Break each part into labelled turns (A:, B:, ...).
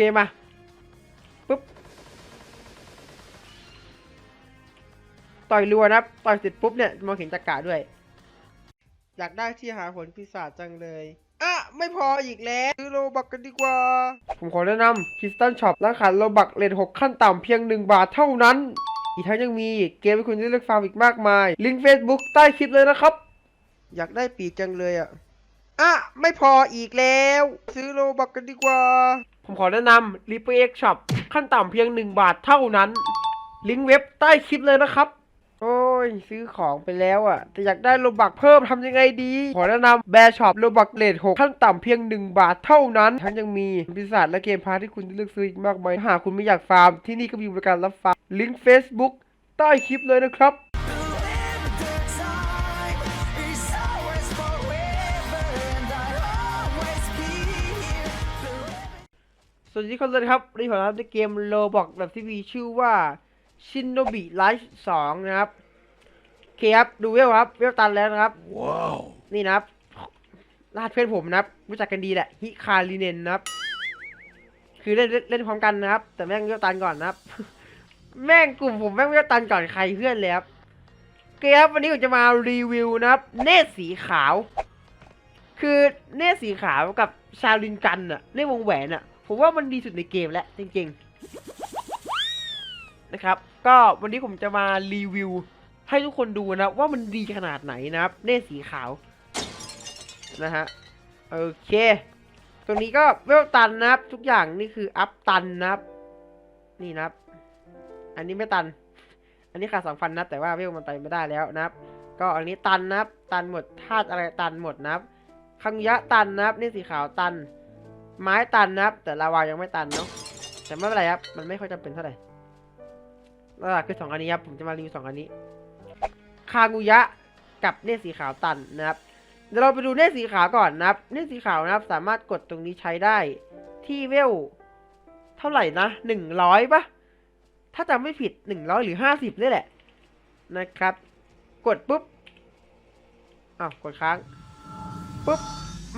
A: เคมาปุ๊บต่อยรัวนะครับต่อยเสร็จปุ๊บเนี่ยมองเห็นจักระด้วย อยากได้ที่หาผลปีศาจจังเลยอะไม่พออีกแล้วซื้อโลบักกันดีกว่า ผมขอแนะนำคริสตันช็อปร้านขายโลบักเลทหกขั้นต่ำเพียง 1 บาทเท่านั้น อีกทั้งยังมีเกมให้คุณได้เลือกฟาร์มอีกมากมาย ลิงก์ Facebook ใต้คลิปเลยนะครับ อยากได้ปีกจังเลยอะอะไม่พออีกแล้ว ซื้อโลบักกันดีกว่า ผมขอแนะนำ r e p e x Shop ขั้นต่ำเพียง 1 บาทเท่านั้น ลิงก์เว็บใต้คลิปเลยนะครับ โอ้ย ซื้อของไปแล้วอะ แต่อยากได้โลบักเพิ่มทำยังไงดี ขอแนะนำแบร์ช็อปโลบักเลท6ขั้นต่ำเพียง 1 บาทเท่านั้น ทั้งยังมีปีศาจและเกมพาร์ทที่คุณจะเลือกซื้ออีกมากมายหากคุณไม่อยากฟาร์มที่นี่ก็มีบริการรับฟาร์มลิงก์ Facebook ใต้คลิปเลยนะครับ วัสดีทุกคนเลยนะครับวันนี้ผมทำในเกมโลบอกแบบที่มีชื่อว่าชินโนบิไลฟ์สองนะครับโอเคครับดูเวลครับ เวลตันแล้วนะครับ
B: ว้าว
A: นี่นะครับรหัสเพื่อนผมนะครับ รู้จักกันดีแหละ ฮิคาริเนนนะครับ คือเล่นเล่นเล่นพร้อมกันนะครับ แต่แม่งเวลตันก่อนนะครับ แม่งกลุ่มผมแม่งเวลตันก่อนใครเพื่อนเลยครับโอเคครับวันนี้ผมจะมารีวิวนะครับ เนตรสีขาว คือเนตรสีขาวกับชาลินกันอะเนตรวงแหวนอะ ผมว่ามันดีสุดในเกมแล้วจริงๆนะครับ ก็วันนี้ผมจะมารีวิว ให้ทุกคนดูนะ ว่ามันดีขนาดไหนนะครับเนตรสีขาวนะฮะโอเค ตรงนี้ก็เวลตันนะครับ ทุกอย่างนี่คืออัพตันนะครับ นี่นะครับ อันนี้ไม่ตัน อันนี้ขาดสองพันนะแต่ว่าเวลมันไปไม่ได้แล้วนะครับ ก็อันนี้ตันนะครับ ตันหมดธาตุอะไรตันหมดนะครับคังยะตันนะครับนี่สีขาวตัน ไม้ตันนะครับ แต่ลาวายังไม่ตันเนาะแต่ไม่เป็นไรครับ มันไม่ค่อยจำเป็นเท่าไหร่หลักคือสองอันนี้ครับผมจะมารีวิวสองอันนี้ คางูยะกับเนสีขาวตันนะครับเดี๋ยวเราไปดูเนสีขาวก่อนนะครับ เนสีขาวนะครับ สามารถกดตรงนี้ใช้ได้ที่เวลเท่าไหร่นะหนึ่งร้อยปะถ้าจำไม่ผิดหนึ่งร้อยหรือห้าสิบนี่แหละ นะครับ กดปุ๊บอ้าวกดค้างปุ๊บ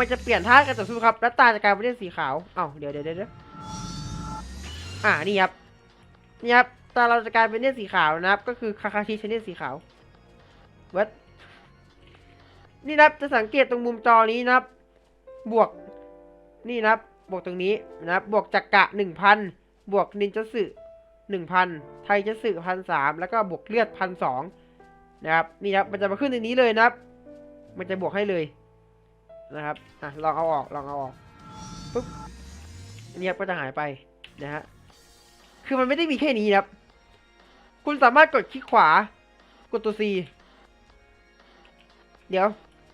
A: มันจะเปลี่ยนท่าการต่อสู้ครับ แล้วตาจะกลายเป็นเนตรสีขาวอ้าวเดี๋ยวเดี๋ยวเดี๋ยวอ่านี่ครับนี่ครับตาเราจะกลายเป็นเนตรสีขาวนะครับ ก็คือคาคาชิช้เนตรสีขาววัดนี่นะครับจะสังเกตตรงมุมจอนี้นะครับ บวกนี่นะครับบวกตรงนี้นะครับบวกจักกะหนึ่งพันบวกนินจาสึหนึ่งพันไทยจะสึพันสามแล้วก็บวกเลือดพันสองนะครับนี่ครับมันจะมาขึ้นในนี้เลยนะครับ มันจะบวกให้เลย นะครับอะลองเอาออกลองเอาออกปุ๊บเนี่ยก็จะหายไปนะฮะคือมันไม่ได้มีแค่นี้ครับ คุณสามารถกดคลิกขวากดตัว C เดี๋ยว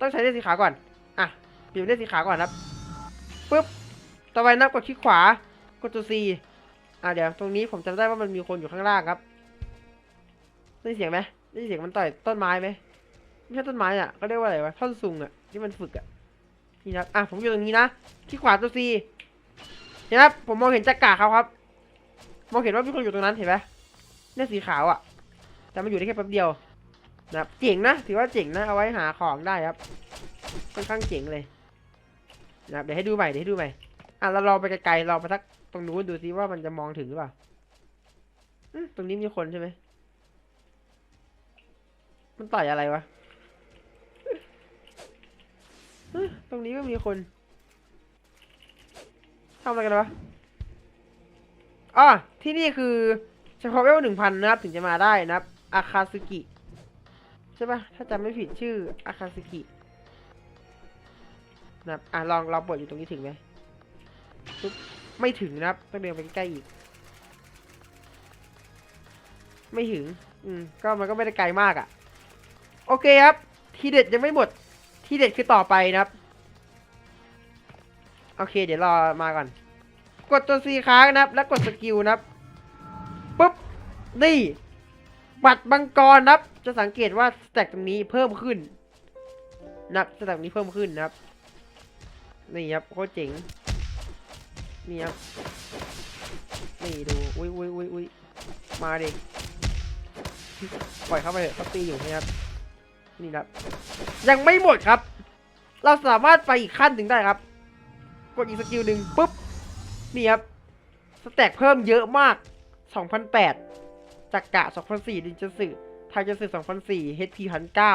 A: ต้องใช้เลขสีขาวก่อน อะเปลี่ยนเลขสีขาวก่อนครับปุ๊บต่อไปนับกดคลิกขวากดตัว C อะเดี๋ยวตรงนี้ผมจำได้ว่ามันมีคนอยู่ข้างล่างครับได้ยินเสียงไหมได้ยินเสียงมันต่อยต้นไม้ไหมไม่ใช่ต้นไม้อะเขาเรียกว่าอะไรวะท่อนซุงอะที่มันฝึกอะ นี่นะครับอะผมอยู่ตรงนี้นะที่ขวาตัว C เห็นไหมครับผมมองเห็นจักราเขาครับ มองเห็นว่ามีคนอยู่ตรงนั้นเห็นไหมเนี่ยสีขาวอะ แต่มันอยู่ได้แค่แป๊บเดียวนะครับเจ๋งนะถือว่าเจ๋งนะเอาไว้หาของได้ครับค่อนข้างเจ๋งเลยนะครับเดี๋ยวให้ดูใหม่เดี๋ยวให้ดูใหม่อะเราลองไปไกลๆลองไปทักตรงนู้นดูซิว่ามันจะมองถึงหรือเปล่าตรงนี้มีคนใช่ไหมมันต่อยอะไรวะ เอ้ย ตรงนี้ก็มีคนทำอะไรกันวะอ๋อที่นี่คือเฉพาะเวลหนึ่งพันนะครับ ถึงจะมาได้นะครับอาคาซึกิ ใช่ปะถ้าจำไม่ผิดชื่ออาคาซึกินะครับอะลองลองเปิดอยู่ตรงนี้ถึงไหมไม่ถึงนะครับ ต้องเดินไปใกล้อีก ไม่ถึง อืม ก็มันก็ไม่ได้ไกลมากอะ่ะ โอเคครับ ทีเด็ดยังไม่หมด ที่เด็ดคือต่อไปนะครับ โอเค เดี๋ยวรอมาก่อน กดตัว C ค้างนะครับ แล้วกดสกิลนะครับปุ๊บนี่บัตรบังกรนะครับ จะสังเกตว่าสแต็กตรงนี้เพิ่มขึ้นนะครับสแต็กตนี้เพิ่มขึ้นนะครับนี่ครับโคตรเจ๋งนี่ครับนี่ดูอุ้ยอุ้ยอุ้ยอุ้ยมาเด็กปล่อยเข้าไปเถอะเขาตีอยู่นะครับ นี่ครับ ยังไม่หมดครับ เราสามารถไปอีกขั้นหนึ่งได้ครับ กดอีกสกิลหนึ่งปุ๊บ นี่ครับ สแต็กเพิ่มเยอะมาก 2008จากกะ 2004ดินจะสื่อไทยจะสื่อ2004 HP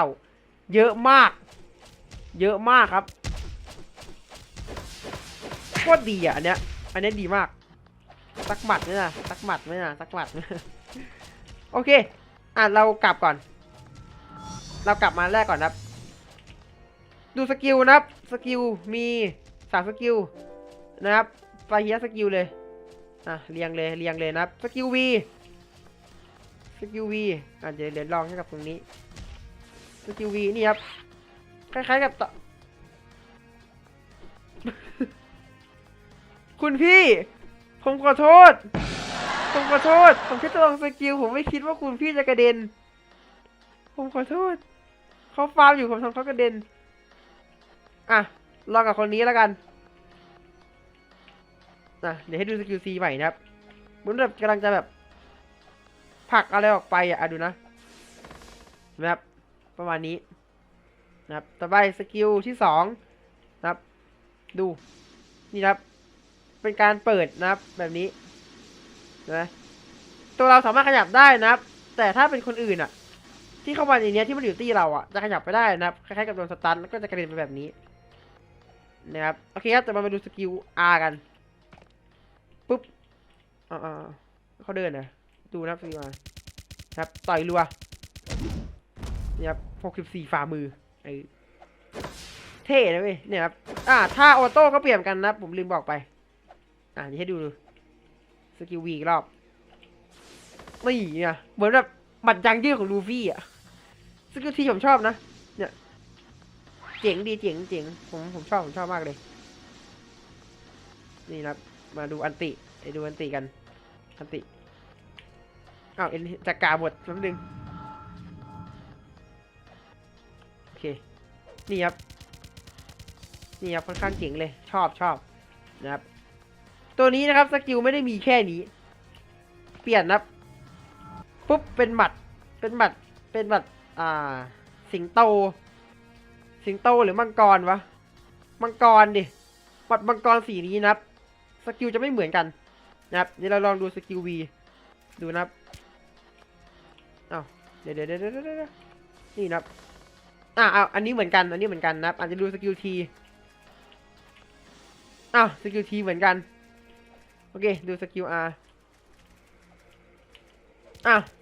A: 1009เยอะมาก เยอะมากครับโคตรดีอะอันเนี้ย อันเนี้ยดีมากสักหมัดไหมนะสักหมัดไหมนะสักหมัดไหมโอเค อะเรากลับก่อน เรากลับมาแรกก่อนนะครับ ดูสกิลนะครับ สกิลมีสามสกิลนะครับไปเฮียสกิลเลย อะเรียงเลยเรียงเลยนะครับ สกิลวีสกิลวีอะเดี๋ยวเดี๋ยวลองให้กับตรงนี้ สกิลวีนี่ครับ คล้ายๆกับต่อคุณพี่ ผมขอโทษ ผมขอโทษ ผมแค่จะลองสกิล ผมไม่คิดว่าคุณพี่จะกระเด็น ผมขอโทษ เขาฟาร์มอยู่ผมทำเขากระเด็น อะลองกับคนนี้แล้วกันอะเดี๋ยวให้ดูสกิลซีใหม่นะครับเหมันแบบกำลังจะแบบผลักอะไรออกไปอะอะดูนะเห็นะครับประมาณนี้นะครับต่อไปสกิลที่สองนะครับ ดูนี่ครับ เป็นการเปิดนะครับแบบนี้เห็นะตัวเราสามารถขยับได้นะครับ แต่ถ้าเป็นคนอื่นอะ ที่เข้ามาในเนี้ยที่มันอยู่ที่เราอะจะขยับไปได้นะครับคล้ายๆกับโดนสตันแล้วก็จะกระเด็นไปแบบนี้นะครับโอเคครับจะมามาดูสกิล R กันปุ๊บอ่าเขาเดินนะดูนะครับสกิล R ครับต่อยรัวนี่ครับหกสิบสี่ฝ่ามือไอเท่นะเว้ยเนี่ยครับอ่าถ้าออโต้ก็เปลี่ยนกันนะผมลืมบอกไป อ่านี่ให้ดูสกิลวีกรอบนี่เนี่ยเหมือนแบบ หมัดยังยืดของลูฟี่อะสกิลที่ผมชอบนะ เนี่ย เจ๋งดีเจ๋งเจ๋งผมผมชอบผมชอบมากเลย นี่นะครับมาดูอันติไปดูอันติกัน อันติ อ้าวเอ็นจากกาหมดแป๊บนึงโอเค นี่ครับ นี่ครับค่อนข้างเจ๋งเลย ชอบชอบนะครับ ตัวนี้นะครับสกิลไม่ได้มีแค่นี้ เปลี่ยนนะครับ ปุ๊บเป็นหมัดเป็นหมัดเป็นหมัดอ่า สิงโต สิงโตหรือมังกรวะมังกรดิหมัดมังกรสีนี้นะครับสกิลจะไม่เหมือนกันนะครับเดี๋ยวเราลองดูสกิล V ดูนะครับอ้าวเดี๋ยวเดี๋ยวเดี๋ยวเดี๋ยวเดี๋ยวนี่นะครับอ่าเอาอันนี้เหมือนกันอันนี้เหมือนกันนะครับอาจจะดูสกิล T อ้าวสกิล T เหมือนกันโอเคดูสกิลอ้าว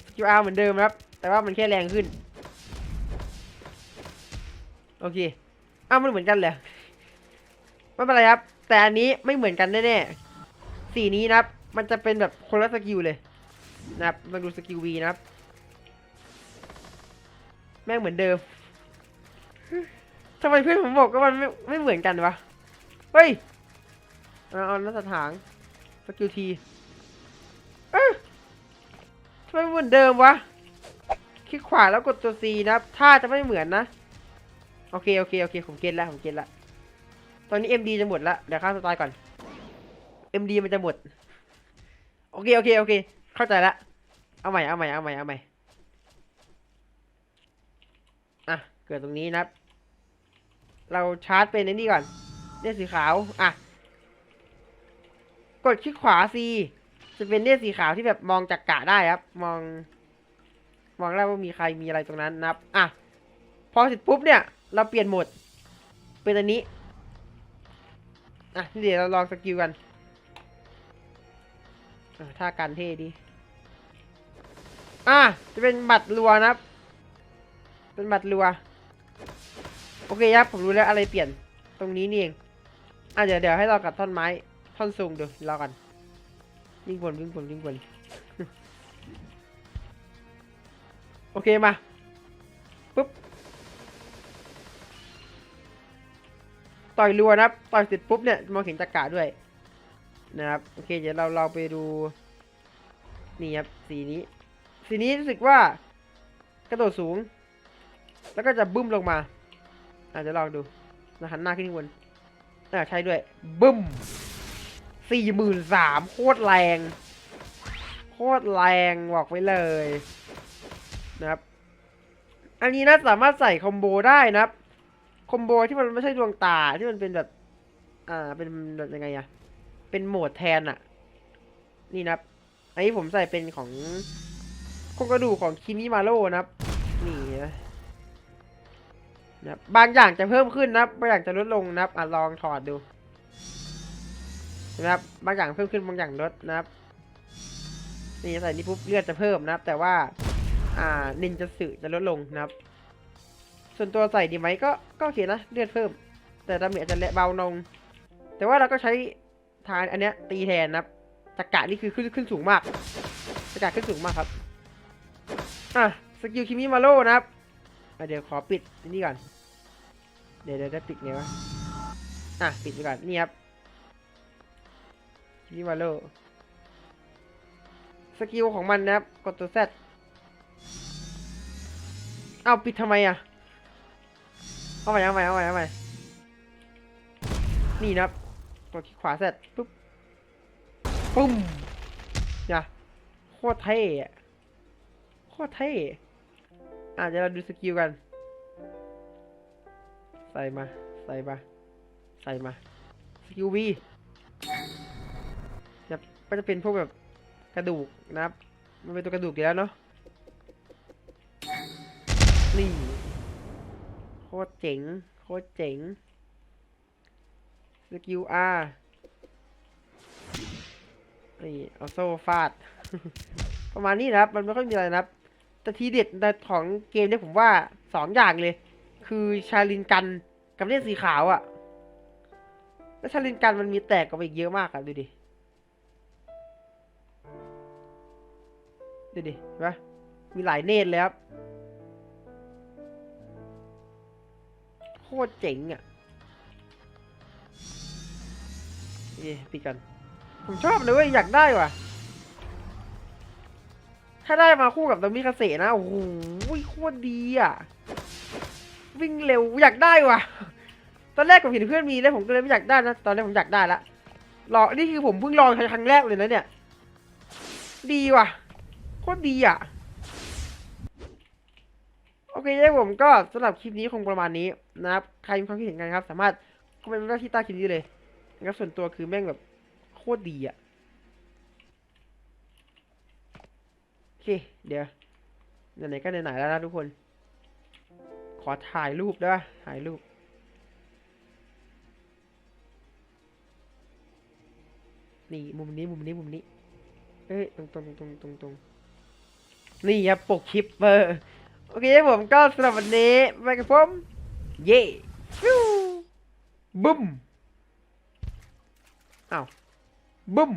A: สกิล R เหมือนเดิมครับ แต่ว่ามันแค่แรงขึ้น โอเคอ้าวมันเหมือนกันเลยไม่เป็นไรครับ แต่อันนี้ไม่เหมือนกันแน่ๆสีนี้นะครับ มันจะเป็นแบบคนละสกิลเลย นะครับมาดูสกิล V นะครับ แม่งเหมือนเดิมทำไมเพื่อนผมบอกว่ามันไม่ไม่เหมือนกันวะ เฮ้ยเอาเอานักสถางสกิลที เหมือนเดิมวะ คลิกขวาแล้วกดตัว C นะครับถ้าจะไม่เหมือนนะ โอเค โอเค โอเค ผมเก็ตแล้วผมเก็ตแล้วตอนนี้ MD จะหมดละ เดี๋ยวข้ามสไตล์ก่อน MD มันจะหมด โอเค โอเค โอเค เข้าใจละ เอาใหม่ เอาใหม่ เอาใหม่ เอาใหม่ อะ เกิดตรงนี้นะครับ เราชาร์จเป็นนี่ก่อนเนี่ยสีขาว อะ กดคลิกขวา C จะเป็นเนี่ยสีขาวที่แบบมองจากกะได้ครับ มอง มองได้ว่ามีใครมีอะไรตรงนั้นนะครับ อะ พอเสร็จปุ๊บเนี่ย เราเปลี่ยนโหมด เป็นอันนี้ อะเดี๋ยวเราลองสกิลกันอะท่าการเท่ดี อะ จะเป็นหมัดรัวนะครับ เป็นหมัดรัว โอเคครับ ผมรู้แล้วอะไรเปลี่ยน ตรงนี้นี่เอง อะเดี๋ยวเดี๋ยวให้เรากับท่อนไม้ ท่อนสูงดูรอกัน วิ่งบนวิ่งบนวิ่งบนโอเคมาปุ๊บต่อยรัวนะครับต่อยเสร็จปุ๊บเนี่ยมองเห็นจักระด้วยนะครับโอเคเดี๋ยวเราเราไปดูนี่ครับสีนี้ สีนี้รู้สึกว่ากระโดดสูง แล้วก็จะบึ้มลงมาอาจจะลองดูนะหันหน้าขึ้นบนอ่าใช่ด้วยบึ้ม สี่หมื่นสามโคตรแรง โคตรแรงบอกไว้เลยนะครับ อันนี้นะสามารถใส่คอมโบได้นะครับ คอมโบที่มันไม่ใช่ดวงตาที่มันเป็นแบบ อ่า เป็นแบบยังไงอะเป็นโหมดแทนอะนี่นะครับ อันนี้ผมใส่เป็นของโครงกระดูกของคิมิมาโร่นะครับ นี่นะนะบางอย่างจะเพิ่มขึ้นนะบางอย่างจะลดลงนะครับอะลองถอดดู นะครับ บางอย่างเพิ่มขึ้นบางอย่างลดนะครับ นี่ใส่นี่ปุ๊บเลือดจะเพิ่มนะครับ แต่ว่า อ่านินจะสึจะลดลงนะครับ ส่วนตัวใส่ดีไหมก็ก็โอเคนะเลือดเพิ่ม แต่ดาเมจจะเบาลง แต่ว่าเราก็ใช้ทานอันเนี้ยตีแทนนะครับจักระนี่คือขึ้นขึ้นสูงมากจักระขึ้นสูงมากครับ อะสกิลคิมิมาโร่นะครับเดี๋ยวขอปิดนี่ก่อน เดี๋ยวเดี๋ยวจะปิดไงวะ อะปิดไปก่อนนี่ครับ คิมิมาโร่สกิลของมันนะครับ กดตัว Z เอาปิดทำไมอะ เอาใหม่เอาใหม่เอาใหม่เอาใหม่นี่นะครับตัวขวาเสร็จปุ๊บ ปุ้มอย่าโคตรเท่อะโคตรเท่อะเดี๋ยวเราดูสกิลกัน ใส่มา ใส่มา ใส่มา สกิลวี ก็จะเป็นพวกแบบกระดูกนะครับ มันเป็นตัวกระดูกอยู่แล้วเนาะ นี่ โคตรเจ๋ง โคตรเจ๋ง สกิล R นี่ เอาโซ่ฟาด ประมาณนี้นะครับ มันไม่ค่อยมีอะไรนะครับ แต่ทีเด็ดในของเกมเนี่ยผมว่าสองอย่างเลย คือชาลินกันกับเล่นสีขาวอะ่ะ แล้วชาลินกันมันมีแตกกว่าอีกเยอะมากอะดูดิ ดูดิเห็นปะมีหลายเนตรเลยครับ โคตรเจ๋งอะ่ะเอ๊ปิดกัน ผมชอบเลยเว้ย อยากได้ว่ะ ถ้าได้มาคู่กับดามิคาเซนะ โอ้โหโคตรดีอะ วิ่งเร็วอยากได้ว่ะ ตอนแรกผมเห็นเพื่อนมีแล้วผมก็เลยไม่อยากได้นะ ตอนแรกผมอยากได้ละลอนี่คือผมเพิ่งลองครั้งแรกเลยนะเนี่ย ดีว่ะ ตรดีอะ โอเคครับผมก็สำหรับคลิปนี้คงประมาณนี้นะครับ ใครมีความคิดเห็นกันครับ สามารถคอมเมนต์ไว้ที่ใต้คลิปนี้เลยนะครับส่วนตัวคือแม่งแบบโคตรดีอะ โอเค เดี๋ยวไหนๆก็ไหนๆแล้วนะทุกคน ขอถ่ายรูปได้ปะถ่ายรูปนี่มุมนี้มุมนี้มุมนี้ เอ้ยตรงตรงตรงตรงตรง นี่ครับปกคลิปเบอร์โอเคครับผมก็สำหรับวันนี้ไปกับผมเย่ฟิวบึ้มอ้าวบึ้ม